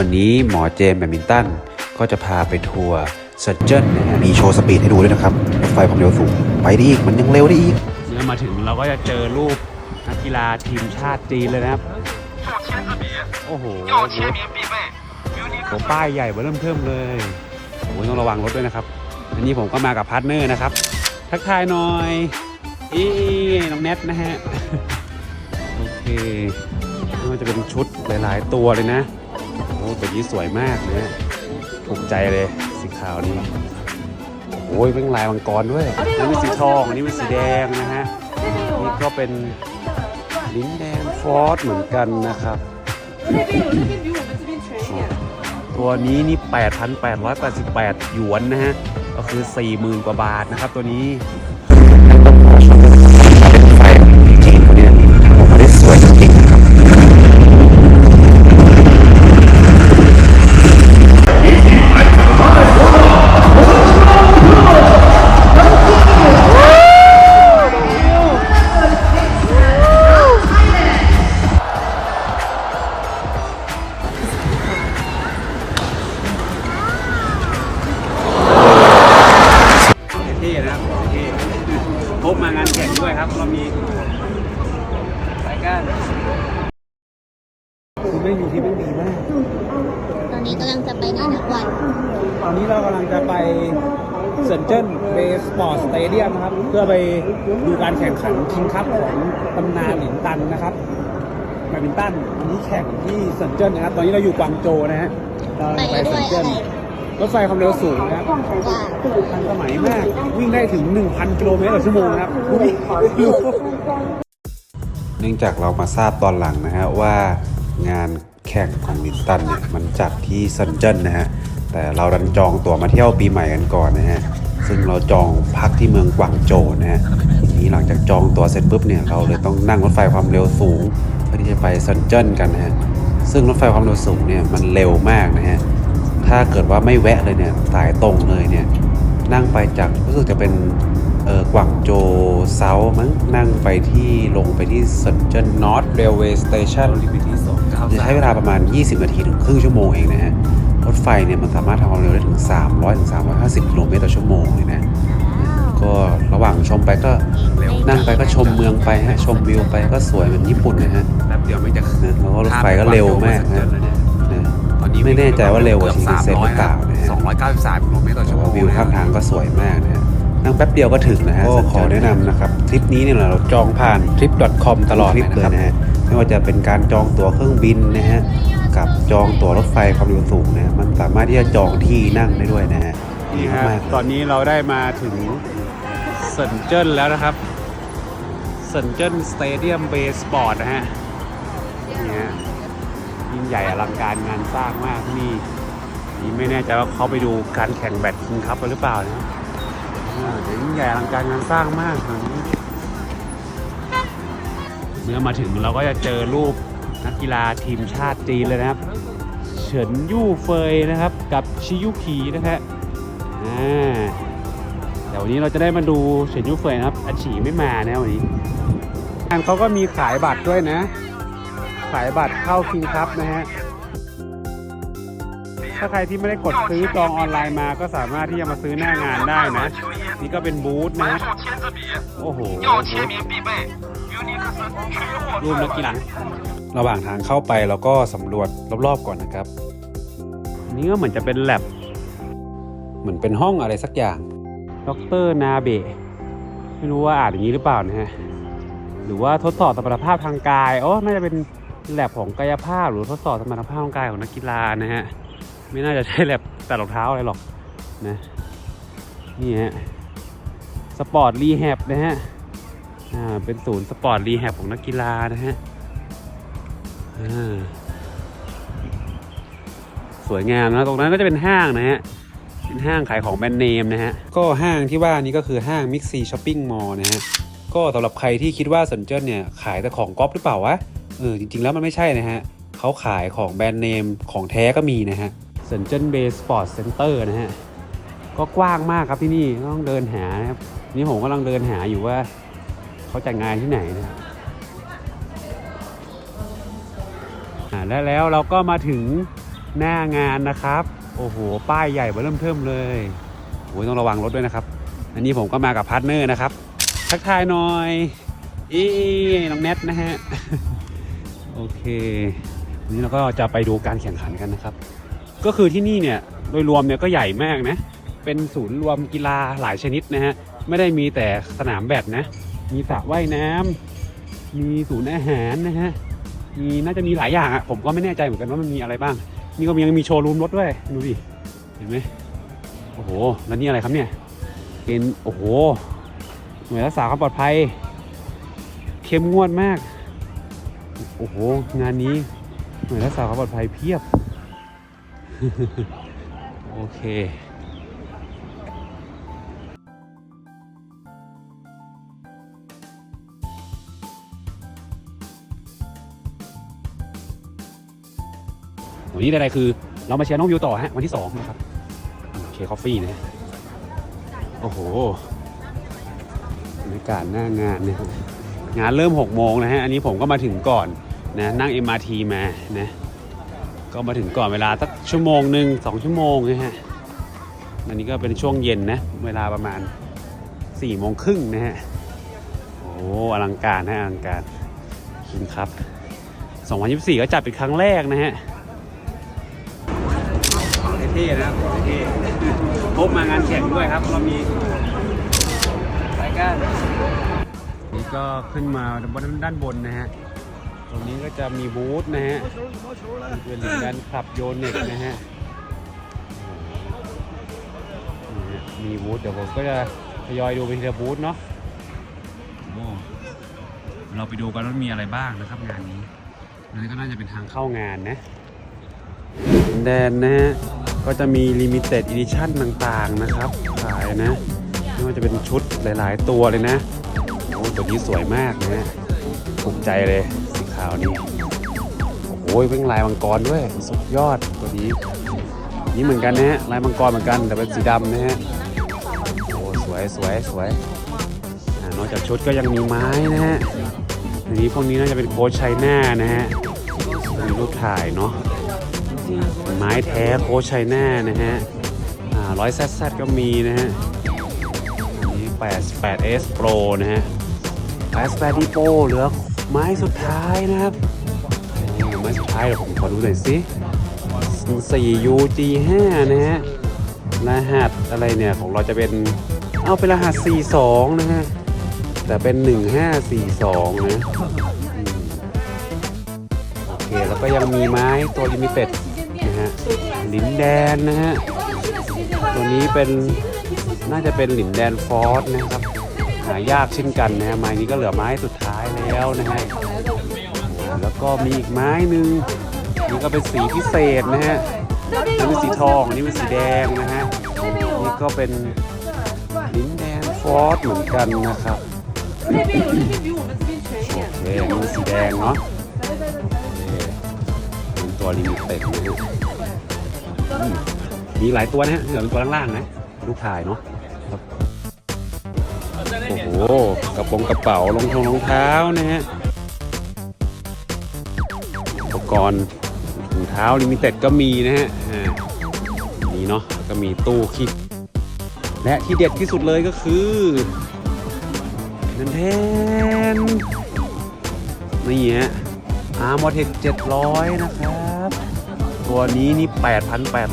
วันนี้หมอเจมแบดมินตันก็จะพาไปทัวร์เซอร์เจนนะฮะมีโชว์สปีดให้ดูด้วยนะครับรถไฟความเร็วสูง ไปได้อีก มันยังเร็วได้อีก เมื่อมาถึงเราก็จะเจอรูปนักกีฬาทีมชาติจีนเลยนะครับโอ้โหผมป้ายใหญ่เบอร์เริ่มเทิมเลยโอ้ยต้องระวังรถด้วยนะครับ อันนี้ผมก็มากับพาร์ทเนอร์นะครับ ทักทายหน่อยอีน้องแนทนะฮะ โอเคนี่มันจะเป็นชุดหลาย ๆ ตัวเลยนะ ตัวนี้สวยมากนะถูกใจเลยสีขาวนี้โอ้ยเป็นลายมังกรด้วยนี่เป็นสีทองนี่เป็นสีแดงนะฮะนี่ก็เป็นลิ้นแดงฟอสเหมือนกันนะครับตัวนี้นี่ 8,888 หยวนนะฮะ ก็คือ 40,000 กว่าบาทนะครับตัวนี้ ท่ๆนะครับเท่พบมางานแข่งด้วยครับ เรามีรายการคือไม่มีที่ไม่มีมากตอนนี้กำลังจะไปไหนนักวัน ตอนนี้เรากำลังจะไปเซนเจิ้นเบสปอร์ตสเตเดียมครับ เพื่อไปดูการแข่งขันคิงคัพของตำนานหลินตันนะครับแบดมินตันอันนี้แข่งที่เซนเจิ้นนะครับ ตอนนี้เราอยู่กวางโจวนะฮะเรากำลังไปไปด้เซวยนเจิ้อะนไรถไฟความเร็วสูงนะครับทันสมัยมาก วิ่งได้ถึง 1,000 กิโลเมตรต่อชั่วโมงนะครับเนื่องจากเรามาทราบตอนหลังนะฮะว่างานแข่งของลินตันเนี่ยมันจัดที่ซันเจิ้นนะฮะ แต่เราดันจองตั๋วมาเที่ยวปีใหม่กันก่อนนะฮะ ซึ่งเราจองพักที่เมืองกวางโจวนะฮะ ทีนี้หลังจากจองตั๋วเสร็จปุ๊บเนี่ยเราเลยต้องนั่งรถไฟความเร็วสูง เพื่อที่จะไปซันเจิ้นกันนะฮะ ซึ่งรถไฟความเร็วสูงเนี่ยมันเร็วมากนะฮะ ถ้าเกิดว่าไม่แวะเลยเนี่ยสายตรงเลยเนี่ยนั่งไปจากรู้สึกจะเป็นเออกวางโจวเซาท์มั้งนั่งไปที่ลงไปที่เซนเจิ้นนอร์ทเรลเวย์สเตชันจะใช้เวลาประมาณ 20 นาทีถึงครึ่งชั่วโมงเองนะฮะรถไฟเนี่ยมันสามารถทำความเร็วได้ถึง 300ถึง350 กิโลเมตรต่อชั่วโมงเลยนะก็ระหว่างชมไปก็นั่งไปก็ชมเมืองไปฮะชมวิวไปก็สวยเหมือนญี่ปุ่นนะฮะแป๊บเดียวไม่จะนะแล้วก็รถไฟก็เร็วมากนะนะต อนนี้ไม่แน่ใจว่าเร็วกว่าชิงเซ็นหรือเปล่านะฮะ293กิโลเมตรต่อแต่ชั่วโมว่างวิวข้างทางก็สวยมากนะฮะนั่งแป๊บเดียวก็ถึงนะฮะก็ขอแนะนำนะครับทริปนี้เนี่ยเราจองผ่าน trip.com ตลอดเลยนะครับไม่ว่าจะเป็นการจองตั๋วเครื่องบินนะฮะกับจองตั๋วรถไฟความเร็วสูงนะฮะมันสามารถที่จะจองที่นั่งได้ด้วยนะฮะดีนี่ฮะมากตอนนี้เราได้มาถึงเซนเจิ้นแล้วนะครับเซนเจิ้นสเตเดียมเบสปอร์ตนะฮะนี่ฮะยิ่ง ใหญ่อลังการงานสร้างมากที่นี่นี่ไม่แน่ใจว่าเขาไปดูการแข่งแบดคิงคัพกันหรือเปล่านะอ่าเดี๋ยวยิ่งใหญ่อลังการงานสร้างมากตอนนี้เมื่อมาถึงเราก็จะเจอรูปนักกีฬาทีมชาติจีนเลยนะครับ เฉินยู่เฟยนะครับ กับชิยุคีนะฮะอ่าเดี๋ยววันนี้เราจะได้มาดูเฉินยู่เฟยนะครับอาฉีไม่มานะวันนี้งานเขาก็มีขายบัตรด้วยนะ ขายบัตรเข้าคิงคัพนะฮะ ถ้าใครที่ไม่ได้กดซื้อจองออนไลน์มาก็สามารถที่จะมาซื้อหน้างานได้นะ นี่ก็เป็นบูธนะโอ้โหรูปนักกีฬาระหว่างทางเข้าไปเราก็สำรวจรอบๆก่อนนะครับนนี้ก็เหมือนจะเป็นแลบเหมือนเป็นห้องอะไรสักอย่างดรนาเบะไม่รู้ว่าอ่านอย่างนี้หรือเปล่านะฮะหรือว่าทดสอบสมรรถภาพทางกายอ๋อน่าจะเป็น แลบของกายภาพหรือทดสอบสมรรถภาพทางกายของนักกีฬานะฮะไม่น่าจะใช่แลบแต่รองเท้าอะไรหรอกนะนี่ฮะสปอร์ตรีแฮบนะฮะอ่าเป็นศูนย์สปอร์ตรีแฮบของนักกีฬานะฮะอ่าสวยงามนะตรงนั้นก็จะเป็นห้างนะฮะเป็นห้างขายของแบรนด์เนมนะฮะก็ห้างที่ว่านี้ก็คือห้าง Mixi Shopping Mall นะฮะก็สำหรับใครที่คิดว่าสนเจิ้นเนี่ยขายแต่ของก๊อปหรือเปล่าวะ เออจริงๆแล้วมันไม่ใช่นะฮะเขาขายของแบรนด์เนมของแท้ก็มีนะฮะเซนเจนเบสปอร์ตเซ็นเตอร์นะฮะก็กว้างมากครับที่นี่ต้องเดินหานะครับนี่ผมกำลังเดินหาอยู่ว่าเขาจัดงานที่ไหนนะและแล้วเราก็มาถึงหน้างานนะครับ โอ้โห ป้ายใหญ่เบอเริ่มเทิมเลยโอ้ยต้องระวังรถด้วยนะครับ อันนี้ผมก็มากับพาร์ทเนอร์นะครับ ทักทายหน่อย อีน้องแนทนะฮะ โอเค วันนี้เราก็จะไปดูการแข่งขันกันนะครับ ก็คือที่นี่เนี่ยโดยรวมเนี่ยก็ใหญ่มากนะ เป็นศูนย์รวมกีฬาหลายชนิดนะฮะ ไม่ได้มีแต่สนามแบดนะ มีสระว่ายน้ำมีศูนย์อาหารนะฮะ มีน่าจะมีหลายอย่างอะผมก็ไม่แน่ใจเหมือนกันว่ามันมีอะไรบ้าง นี่ก็ยังมีโชว์รูมรถด้วย ดูดิ เห็นไหมโอ้โห แล้วนี่อะไรครับเนี่ยเป็นโอ้โห หน่วยรักษาความปลอดภัย เข้มงวดมาก โอ้โห งานนี้หน่วยรักษาความปลอดภัยเพียบ โอเควันนี้อะไรคือ เรามาเชียร์น้องวิวต่อฮะ วันที่2นะครับโอเคคอฟฟี่นะฮะโอ้โหบรรยากาศหน้างานเนะครับ งานเริ่ม 6 โมงนะฮะ อันนี้ผมก็มาถึงก่อนนะนั่ง MRT มานะก็มาถึงก่อนเวลาสักชั่วโมงหนึ่งสองชั่วโมงนะฮะอันนี้ก็เป็นช่วงเย็นนะเวลาประมาณ4ี่โมงครึ่งนะฮะโอ้อลังการนะอลังการคุณครับ2024 ก็จัดเป็นครั้งแรกนะฮะเท่นะครับเท่พบมางานแข่งด้วยครับ เรามีรายการนี่ ก็ขึ้นมาบนด้านบนนะฮะ ตรงนี้ก็จะมีบูธนะฮะเป็นเหรียญการขับโยนเน็ตนะฮะนี่ฮะ มีบูธเดี๋ยวผมก็จะทยอยดูไปทีละบูธเนาะโอ้เราไปดูกันว่ามีอะไรบ้างนะครับงานนี้อันนี้ก็น่าจะเป็นทางเข้างานนะแดนนะฮะ ก็จะมี Limited Edition ต่างๆนะครับ ขายนะไม่ว่าจะเป็นชุดหลาย ๆ ตัวเลยนะโอ้ ตัวนี้สวยมากนะฮะภูมิใจเลยสีขาวนี้โอ้โหเป็นลายมังกรด้วย สุดยอดตัวนี้ นี่เหมือนกันนะฮะลายมังกรเหมือนกันแต่เป็นสีดำนะฮะโอ้สวยสวยสวยนอกจากชุดก็ยังมีไม้นะฮะอันนี้พวกนี้น่าจะเป็นโค้ชไชน่านะฮะมีรูปถ่ายเนาะไม้แท้โค้ชไชน่านะฮะอ่าร้อยแซดก็มีนะฮะอันนี้8 8 S Pro นะฮะ 8 8 Pro เหลือไม้สุดท้ายนะครับไม้สุดท้ายเดี๋ยวผมขอดูหน่อยสิ4 UG 5นะฮะ รหัสอะไรเนี่ย ของเราจะเป็น เอาเป็นรหัส 42 นะฮะ แต่เป็น 1542 นะอืมโอเค แล้วก็ยังมีไม้ตัวลิมิเต็ดนะฮะลินแดนนะฮะ ตัวนี้เป็นน่าจะเป็นหลินแดนฟอสนะครับ หายากเช่นกันนะฮะไม้นี้ก็เหลือไม้สุดท้ายแล้วนะฮะแล้วก็มีอีกไม้หนึ่งนี่ก็เป็นสีพิเศษนะฮะนี่เป็นสีทองนี่เป็นสีแดงนะฮะนี่ก็เป็นลิ้นแดงฟอสเหมือนกันนะครับโอเคนี่สีแดงเนาะเป็นตัวลิมิเต็ดนมีหลายตัวนะฮะเหลือเป็นตัวล่างๆนะลูกถ่ายเนาะ กระโปรงกระเป๋ารองเทงรองเท้านะฮะอุปกรณ์ถุงเท้าลิมิเต็ดก็มีนะฮะนี่เนาะก็มีตู้คิด และที่เด็ดที่สุดเลยก็คือนันแทนนี่ฮะอาร์มอเทค700 นะครับ ตัวนี้นี่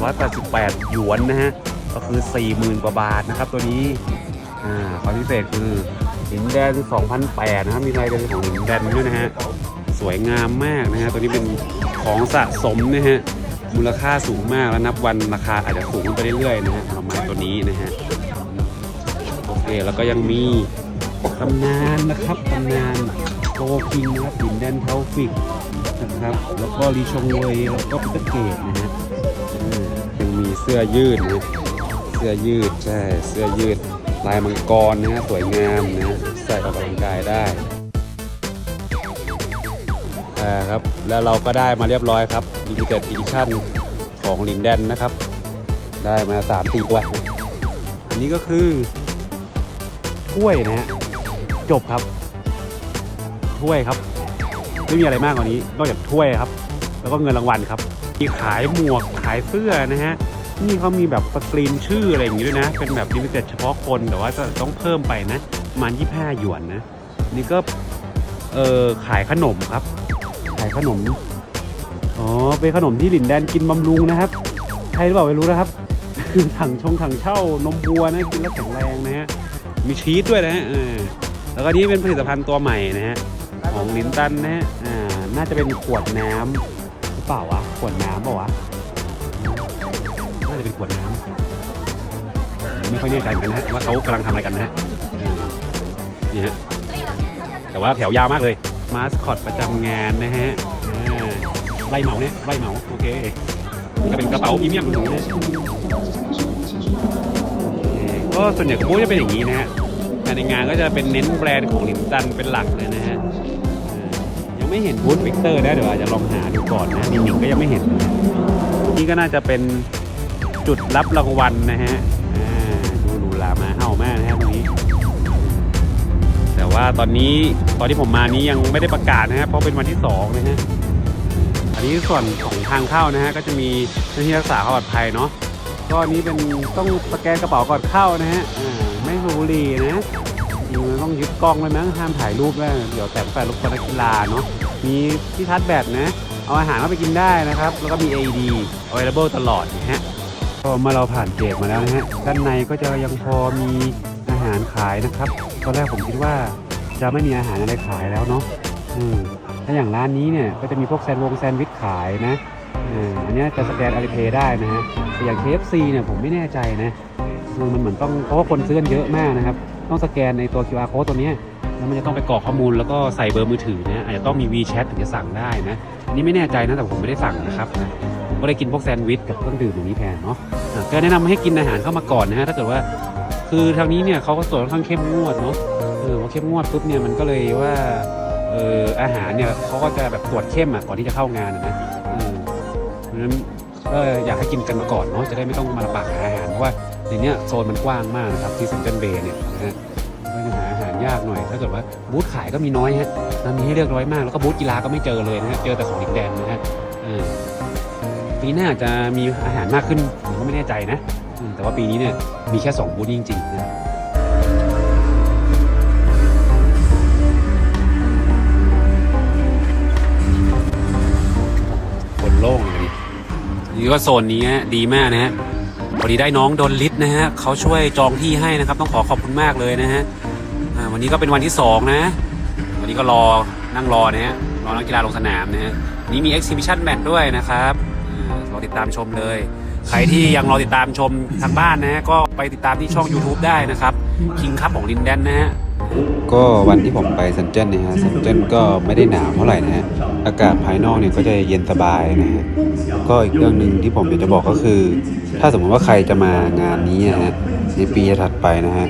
8,888 หยวนนะฮะ ก็คือ 40,000 กว่าบาทนะครับตัวนี้ อ่าความพิเศษคือหินแดน2008นะครับ มีลายเดินของหินแดนด้วยนะฮะ สวยงามมากนะฮะ ตัวนี้เป็นของสะสมนะฮะ มูลค่าสูงมากแล้วนับวันราคาอาจจะสูงขึ้นไปเรื่อยๆนะฮะสำหรับไม้ตัวนี้นะฮะ โอเค แล้วก็ยังมีตำนานนะครับตำนานโกคิงนะครับหินแดนเทาฟิกนะครับ แล้วก็รีชงเวยแล้วก็พิตเกตนะฮะอืมยังมีเสื้อยืดนะเสื้อยืด ใช่ เสื้อยืด ลายมังกรนะฮะสวยงามนะฮะใส่ออกกำลังกายได้อ่าครับแล้วเราก็ได้มาเรียบร้อยครับ Limited Edition ของลินแดนนะครับ ได้มา3ามสี่ตัวอันนี้ก็คือถ้วยนะฮะจบครับถ้วยครับไม่มีอะไรมากกว่านี้นอกจากถ้วยครับ แล้วก็เงินรางวัลครับมีขายหมวกขายเสื้อนะฮะ นี่เขามีแบบสกรีนชื่ออะไรอย่างงี้ด้วยนะ เป็นแบบลิมิเต็ดเฉพาะคนแต่ว่าจะต้องเพิ่มไปนะประมาณ25 หยวนนะ นี่ก็เออขายขนมครับ ขายขนม อ๋อ เป็นขนมที่หลินแดนกินบำรุงนะครับใช่หรือเปล่าไม่รู้นะครับ ถังชงถังเช่านมวัวนะกินแล้วแข็งแรงนะฮะ มีชีสด้วยนะฮะแล้วก็นี่เป็นผลิตภัณฑ์ตัวใหม่นะฮะของลินตันนะฮะ อ่า น่าจะเป็นขวดน้ำหรือเปล่าวะ ขวดน้ำเปล่าวะ ขวดน้ำไม่ค่อยแน่ใจเหมือนกันนะฮะว่าเขากำลังทำอะไรกันนะฮะนี่ฮะแต่ว่าแถวยาวมากเลยมาสคอตประจำงานนะฮะอ่าไล่เหมาเนี่ยไล่เหมาโอเคนี่ก็เป็นกระเป๋าพรีเมียมหรูนะก็ส่วนใหญ่ก็จะเป็นอย่างนี้นะฮะในงานก็จะเป็นเน้นแบรนด์ของลินตันเป็นหลักเลยนะฮะอ่ายังไม่เห็นบูธวิกเตอร์นะเดี๋ยวอาจจะลองหาดูก่อนนะมิงๆก็ยังไม่เห็นนะนี่ก็น่าจะเป็น จุดรับรางวัลนะฮะดูหรูหรามาเห่ามากนะฮะตรงนี้ แต่ว่าตอนนี้ตอนที่ผมมานี้ยังไม่ได้ประกาศนะฮะเพราะเป็นวันที่สองนะฮะอันนี้ส่วนของทางเข้านะฮะก็จะมีเจ้าหน้าที่รักษาความปลอดภัยเนาะก็อนนี้เป็นต้องสแกนกระเป๋าก่อนเข้านะฮะไม่สูบบุหรี่นะจริงๆต้องยึดกล้องเลยนะห้ามถ่ายรูปแล้วเดี๋ยวแต่งแฟนลูกบอลนักกีฬาเนาะมีที่ทัดแบตนะ เอาอาหารเข้าไปกินได้นะครับ แล้วก็มี AED available ตลอดนะฮะ ก็เมื่อเราผ่านเกตมาแล้วนะฮะด้านในก็จะยังพอมีอาหารขายนะครับตอนแรกผมคิดว่าจะไม่มีอาหารอะไรขายแล้วเนาะอืมถ้าอย่างร้านนี้เนี่ยก็จะมีพวกแซนด์วงแซนด์วิชขายนะอ่าอันนี้จะสแกน Alipay ได้นะฮะแต่อย่าง KFC เนี่ยผมไม่แน่ใจนะมันเหมือนต้องเพราะว่าคนซื้อกันเยอะมากนะครับ ต้องสแกนในตัว QR code ตัวนี้แล้วมันจะต้องไปกรอกข้อมูลแล้วก็ใส่เบอร์มือถือนะอาจจะต้องมี WeChat ถึงจะสั่งได้นะอันนี้ไม่แน่ใจนะแต่ผมไม่ได้สั่งนะครับนะ ก็เลยกินพวกแซนด์วิชกับเครื่องดื่มอย่างนี้แทนเนาะก็แนะนำให้กินอาหารเข้ามาก่อนนะฮะถ้าเกิดว่าคือทางนี้เนี่ยเขาก็ตรวจค่อนข้างเข้มงวดเนาะเออพอเข้มงวดปุ๊บเนี่ยมันก็เลยว่าเอออาหารเนี่ยเขาก็จะแบบตรวจเข้มอะก่อนที่จะเข้างานนะเออเพราะฉะนั้นก็อยากให้กินกันมาก่อนเนาะจะได้ไม่ต้องมาลำบากหาอาหารเพราะว่าในเนี้ยโซนมันกว้างมากนะครับที่เซนเจนเบย์เนี่ยนะฮะก็จะหาอาหารยากหน่อย ถ้าเกิดว่าบูธขายก็มีน้อยฮะมันมีให้เลือกน้อยมากแล้วก็บูธกีฬาก็ไม่เจอเลยนะฮะเจอแต่ของดินแดนนะฮะเออ ปีหน้าอาจจะมีอาหารมากขึ้นผมก็ไม่แน่ใจนะ แต่ว่าปีนี้เนี่ยมีแค่สองบูธจริงๆนะคนโล่งเลยนี่ก็โซนนี้ดีมากนะฮะพอดีได้น้องโดนลิศนะฮะเขาช่วยจองที่ให้นะครับ ต้องขอขอบคุณมากเลยนะฮะวันนี้ก็เป็นวันที่สองนะ วันนี้ก็รอนั่งรอนะฮะรอนักกีฬาลงสนามนะฮะนี่มี exhibition match ด้วยนะครับ ติดตามชมเลย ใครที่ยังรอติดตามชมทางบ้านนะฮะก็ไปติดตามที่ช่อง YouTube ได้นะครับคิงคัพของลินแดนนะฮะก็วันที่ผมไปเซนเจิ้นเนี่ยฮะเซนเจิ้นก็ไม่ได้หนาวเท่าไหร่นะฮะอากาศภายนอกเนี่ยก็จะเย็นสบายนะฮะก็อีกเรื่องหนึ่งที่ผมอยากจะบอกก็คือ ถ้าสมมติว่าใครจะมางานนี้นะฮะในปีถัดไปนะฮะ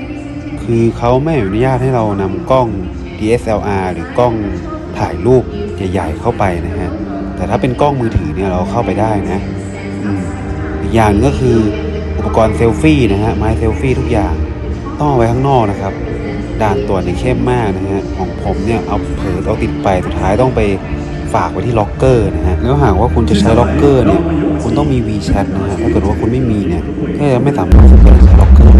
คือเขาไม่อนุญาตให้เรานำกล้อง DSLR หรือกล้องถ่ายรูปใหญ่ๆเข้าไปนะฮะแต่ถ้าเป็นกล้องมือถือเนี่ยเราเข้าไปได้นะ อืมอีกอย่างหนึ่งก็คืออุปกรณ์เซลฟี่นะฮะไม้เซลฟี่ทุกอย่างต้องเอาไว้ข้างนอกนะครับ ด่านตรวจเนี่ยเข้มมากนะฮะของผมเนี่ยเอาเผลอเอาติดไปสุดท้ายต้องไปฝากไว้ที่ล็อกเกอร์นะฮะแล้วหากว่าคุณจะใช้ล็อกเกอร์เนี่ยคุณต้องมี WeChat นะฮะถ้าเกิดว่าคุณไม่มีเนี่ยก็จะไม่สามารถที่จะใช้ล็อกเกอร์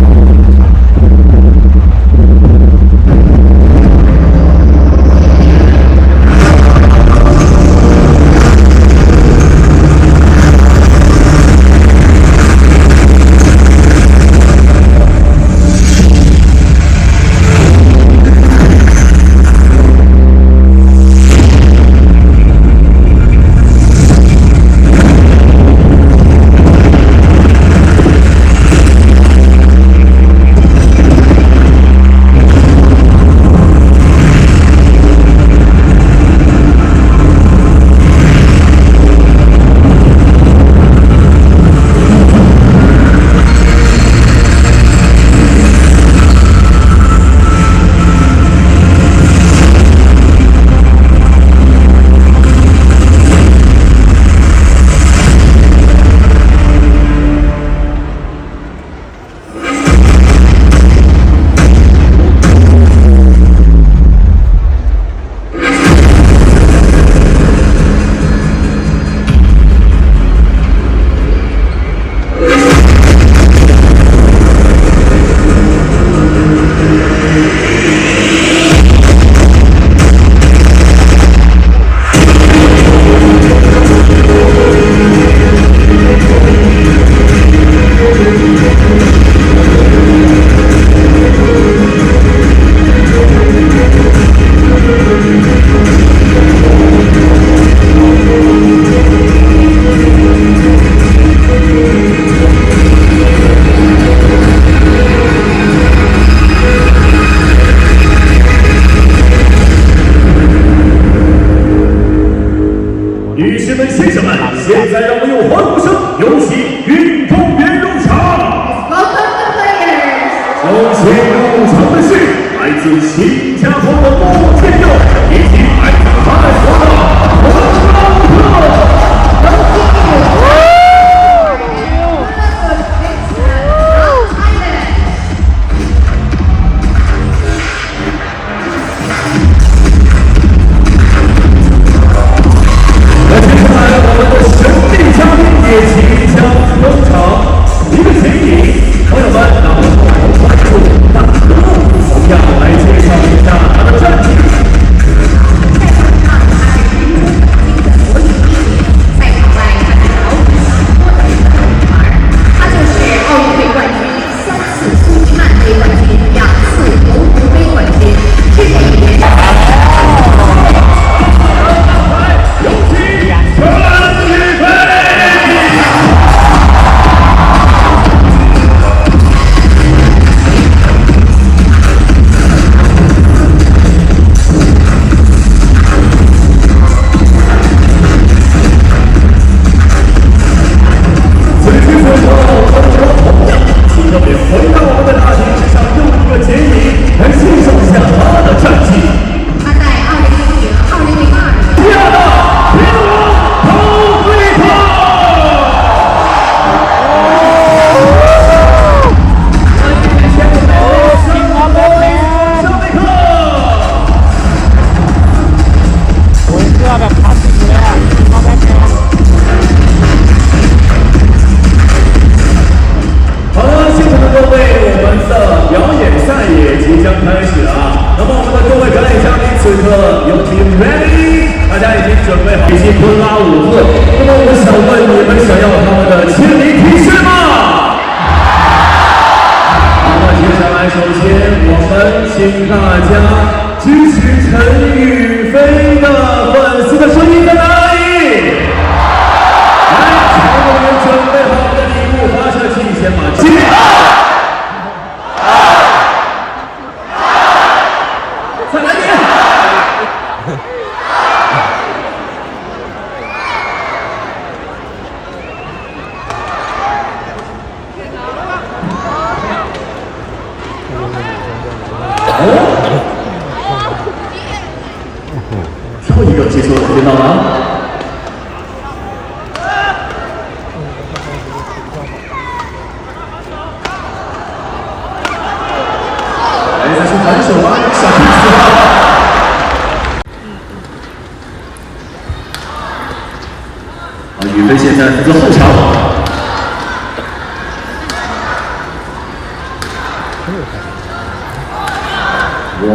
哇，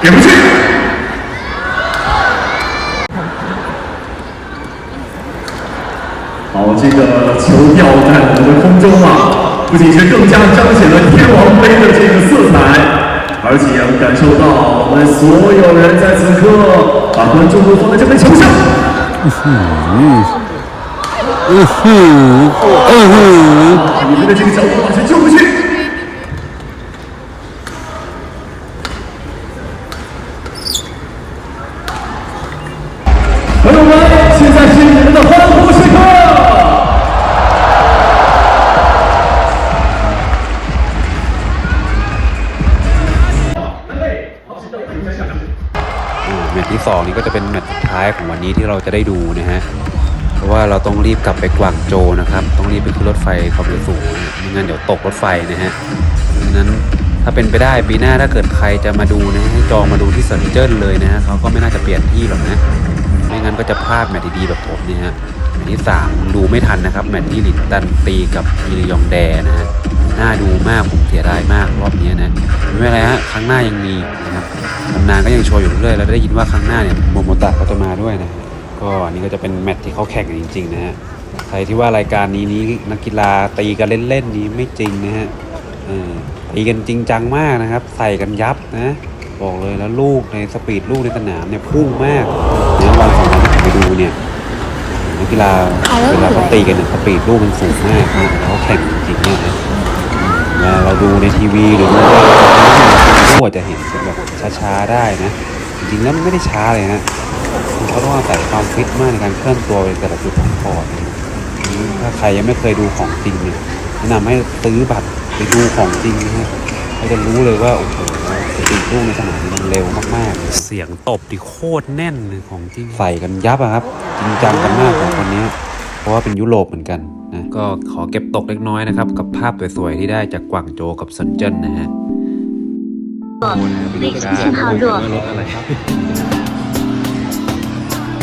给不去！好，这个球掉在我们的空中啊，不仅是更加彰显了天王杯的这个色彩，而且能感受到我们所有人在此刻把关注都放在这枚球上。嗯嗯嗯嗯你们的这个角度老是救不去。2 นี้ก็จะเป็นแมตช์ท้ายของวันนี้ที่เราจะได้ดูนะฮะ เพราะว่าเราต้องรีบกลับไปกวางโจนะครับ ต้องรีบไปขึ้นรถไฟความเร็วสูงไม่งั้นเดี๋ยวตกรถไฟนะฮะดังนั้นถ้าเป็นไปได้ปีหน้าถ้าเกิดใครจะมาดูนะให้จองมาดูที่เซินเจิ้นเลยนะฮะเขาก็ไม่น่าจะเปลี่ยนที่หรอกนะ ไม่งั้นก็จะพลาดแมตช์ดีๆแบบผมเนี่ยฮะแมตช์ที่3ดูไม่ทันนะครับแมตช์ที่ลินตันตีกับอีรยองแดนะฮะน่าดูมากผมเสียดายมากรอบนี้นะไม่เป็นไรฮะครั้งหน้ายังมีนะ ตำนานก็ยังโชว์อยู่เรื่อยๆแล้วได้ยินว่าครั้งหน้าเนี่ยโมโมตะก็จะมาด้วยนะก็อันนี้ก็จะเป็นแมตช์ที่เขาแข่งกันจริงๆนะฮะใครที่ว่ารายการนี้นี้นักกีฬาตีกันเล่นๆนี้ไม่จริงนะฮะเออตีกันจริงจังมากนะครับ ใส่กันยับนะบอกเลยแล้วลูกในสปีดลูกในสนามเนี่ยพุ่งมากเนี่ยวันสองวันที่ผมไปดูเนี่ยนักกีฬาเวลาเขาตีกันเนี่ยสปีดลูกมันสูงมากนะเขาแข่งจริงๆเนี่ยนะเวลาเราดูในทีวีหรือว่า ก็จะเห็นเป็นแบบช้าๆได้นะ จริงๆแล้วมันไม่ได้ช้าเลยนะเขาต้องอาศัยความฟิตมากในการเคลื่อนตัวในแต่ละจุดของคอร์ดนะถ้าใครยังไม่เคยดูของจริงเนี่ยแนะนำให้ซื้อบัตรไปดูของจริงนะฮะเราจะรู้เลยว่าโอ้โหสปีดลูกในสนามนี้มันเร็วมากๆเลยเสียงตบดิโคตรแน่นเลยของจริงใส่กันยับอะครับ จริงจังกันมากของคนนี้ เพราะว่าเป็นยุโรปเหมือนกันนะก็ขอเก็บตกเล็กน้อยนะครับ กับภาพสวยๆที่ได้จากกวางโจวกับซันเจิ้นนะฮะ บอกเด็กอเวย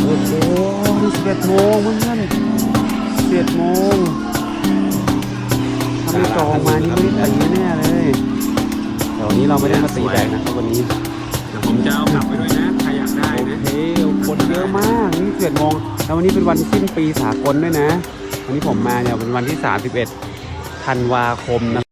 โอ้โหนี่สิบเโมงเพื่อนสิอมงมานี่ไม่ได้ตีแน่เลยเดี๋ยวนี้เราไม่ได้มาตีแดกนะครับวันนี้เดี๋ยวผมจะเอากลับไปด้วยนะใครอยากได้นะเฮ้คนเยอะมากนี่สิบดโมงแล้ววันนี้เป็นวันสิ้นปีสากลด้วยนะ วันนี้ผมมาเนี่ยเป็นวันที่31ธันวาคมนะ